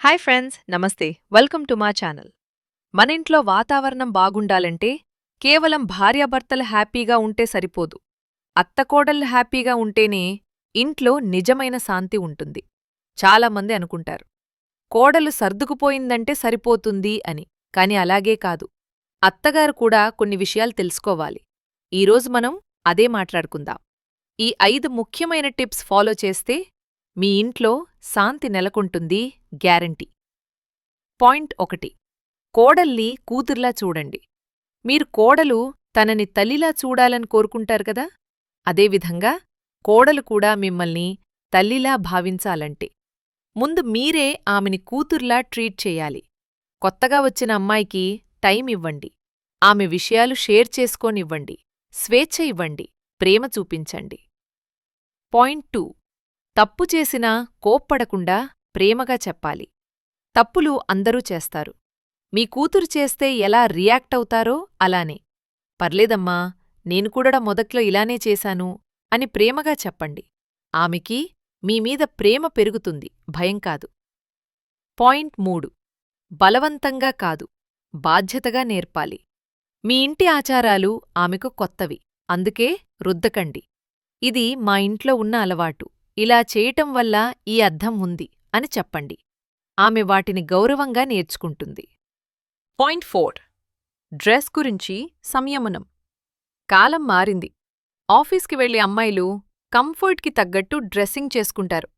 Hi friends నమస్తే. Welcome to మా channel. మన ఇంట్లో వాతావరణం బాగుండాలంటే కేవలం భార్యాభర్తలు హ్యాపీగా ఉంటే సరిపోదు. అత్తకోడళ్ళు హ్యాపీగా ఉంటేనే ఇంట్లో నిజమైన శాంతి ఉంటుంది. చాలామంది అనుకుంటారు కోడలు సర్దుకుపోయిందంటే సరిపోతుంది అని. కాని అలాగే కాదు. అత్తగారు కూడా కొన్ని విషయాలు తెలుసుకోవాలి. ఈరోజు మనం అదే మాట్లాడుకుందాం. ఈ ఐదు ముఖ్యమైన టిప్స్ ఫాలో చేస్తే మీ ఇంట్లో శాంతి నెలకొంటుంది గ్యారంటీ. పాయింట్ ఒకటి. కోడల్ని కూతుర్లా చూడండి. మీరు కోడలు తనని తల్లిలా చూడాలని కోరుకుంటారు కదా? అదేవిధంగా కోడలు కూడా మిమ్మల్ని తల్లిలా భావించాలంటే. ముందు మీరే ఆమెని కూతుర్లా ట్రీట్ చెయ్యాలి కొత్తగా వచ్చిన అమ్మాయికి టైం ఇవ్వండి. ఆమె విషయాలు షేర్ చేసుకోనివ్వండి. స్వేచ్ఛ ఇవ్వండి. ప్రేమ చూపించండి. Point two. తప్పు చేసినా కోప్పడకుండా ప్రేమగా చెప్పాలి. తప్పులు అందరూ చేస్తారు. మీ కూతురు చేస్తే ఎలా రియాక్ట్ అవుతారో అలానే. పర్లేదమ్మా నేను కూడా మొదట్లో ఇలానే చేశాను అని ప్రేమగా చెప్పండి. ఆమెకి మీమీద ప్రేమ పెరుగుతుంది భయం కాదు. పాయింట్ మూడు. బలవంతంగా కాదు బాధ్యతగా నేర్పాలి. మీ ఇంటి ఆచారాలు ఆమెకు కొత్తవి అందుకే రుద్దకండి. ఇది మా ఇంట్లో ఉన్న అలవాటు. ఇలా చేయటం వల్ల ఈ అర్థం ఉంది అని చెప్పండి. ఆమె వాటిని గౌరవంగా నేర్చుకుంటుంది. Point four. డ్రెస్ గురించి సంయమనం. కాలం మారింది. ఆఫీస్కి వెళ్ళే అమ్మాయిలు కంఫర్ట్కి తగ్గట్టు డ్రెస్సింగ్ చేసుకుంటారు.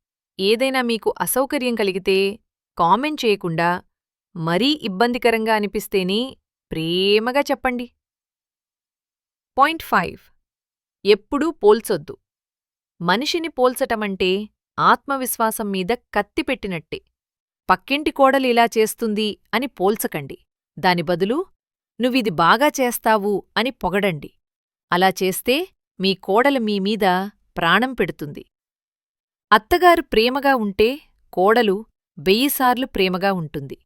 ఏదైనా మీకు అసౌకర్యం కలిగితే కామెంట్ చేయకుండా మరీ ఇబ్బందికరంగా అనిపిస్తేనే ప్రేమగా చెప్పండి. Point five. ఎప్పుడూ పోల్చొద్దు. మనిషిని పోల్చటమంటే ఆత్మవిశ్వాసం మీద కత్తిపెట్టినట్టే పక్కింటి కోడలిలా చేస్తుంది అని పోల్చకండి. దాని బదులు నువ్విది బాగా చేస్తావు అని పొగడండి. అలా చేస్తే మీ కోడలు మీమీద ప్రాణం పెడుతుంది. అత్తగారు ప్రేమగా ఉంటే కోడలు వెయ్యిసార్లు ప్రేమగా ఉంటుంది.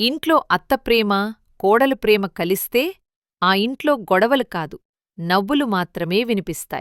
ఇంట్లో అత్త ప్రేమ కోడలు ప్రేమ కలిస్తే ఆ ఇంట్లో గొడవలు కాదు నవ్వులు మాత్రమే వినిపిస్తాయి.